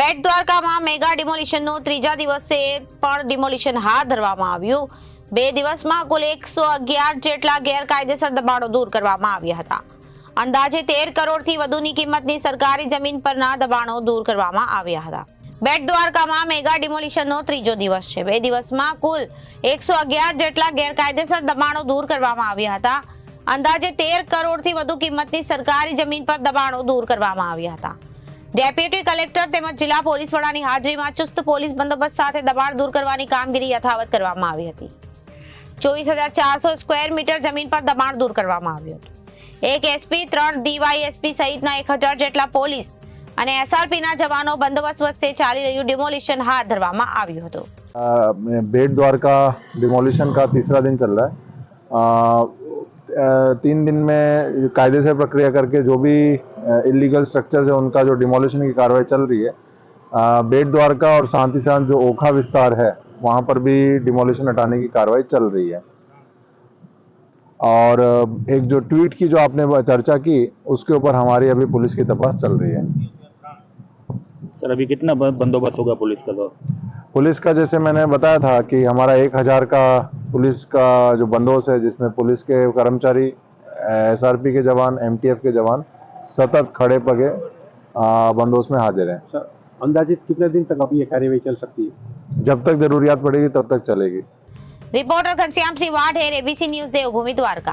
બેટ દ્વારકામાં મેગા ડિમોલિશનનો ત્રીજા દિવસે પણ ડિમોલિશન હાથ ધરવામાં આવ્યું. બે દિવસમાં કુલ એકસો અગિયાર જેટલા ગેરકાયદેસર દબાણો દૂર કરવામાં આવ્યા હતા. અંદાજે તેર કરોડથી વધુની કિંમતની સરકારી જમીન પરના દબાણો દૂર કરવામાં આવ્યા હતા. બેટ દ્વારકામાં મેગા ડિમોલિશનનો ત્રીજો દિવસ છે. બે દિવસમાં કુલ એકસો અગિયાર જેટલા ગેરકાયદેસર દબાણો દૂર કરવામાં આવ્યા હતા. અંદાજે તેર કરોડથી વધુ કિંમતની સરકારી જમીન પર દબાણો દૂર કરવામાં આવ્યા હતા. ડેપ્યુટી કલેક્ટર તેમજ જિલ્લા પોલીસ વડાની હાજરીમાં ચુસ્ત પોલીસ બંદોબસ્ત સાથે દબાણ દૂર કરવાની કામગીરી યથાવત કરવામાં આવી હતી ચોવીસ હજાર ચારસો સ્ક્વેર મીટર જમીન પર દબાણ દૂર કરવામાં આવ્યું હતું એક એસપી ત્રણ ડીવાયએસપી સહિતના એક હજાર જેટલા પોલીસ અને એસઆરપીના જવાનો બંદોબસ્ત વચ્ચે ચાલી રહ્યું ડિમોલિશન હાથ ધરવામાં આવ્યું હતું अ, बेट द्वारका डिमोलिशन का तीसरा दिन चल रहा है अ, अ, तीन दिन में कायदे से प्रक्रिया करके जो भी इलीगल स्ट्रक्चर्स है उनका जो डिमोलिशन की कार्रवाई चल रही है बेट द्वारका और शांति शांत जो ओखा विस्तार है वहाँ पर भी डिमोलिशन हटाने की कार्रवाई चल रही है। और एक जो ट्वीट की जो आपने चर्चा की उसके ऊपर हमारी अभी पुलिस की तपास चल रही है। सर अभी कितना बंदोबस्त होगा पुलिस का तो? पुलिस का जैसे मैंने बताया था कि हमारा एक हज़ार का पुलिस का जो बंदोबस्त है जिसमें पुलिस के कर्मचारी एसआरपी के जवान एमटीएफ के जवान सतत खड़े पगे बंदोबस्त में हाजिर है। अंदाजित कितने दिन तक अभी ये कार्यवाही चल सकती है? जब तक जरूरियात पड़ेगी तब तक चलेगी। रिपोर्टर घनश्याम श्रीवाड है एबीसी न्यूज़ देवभूमि द्वारका।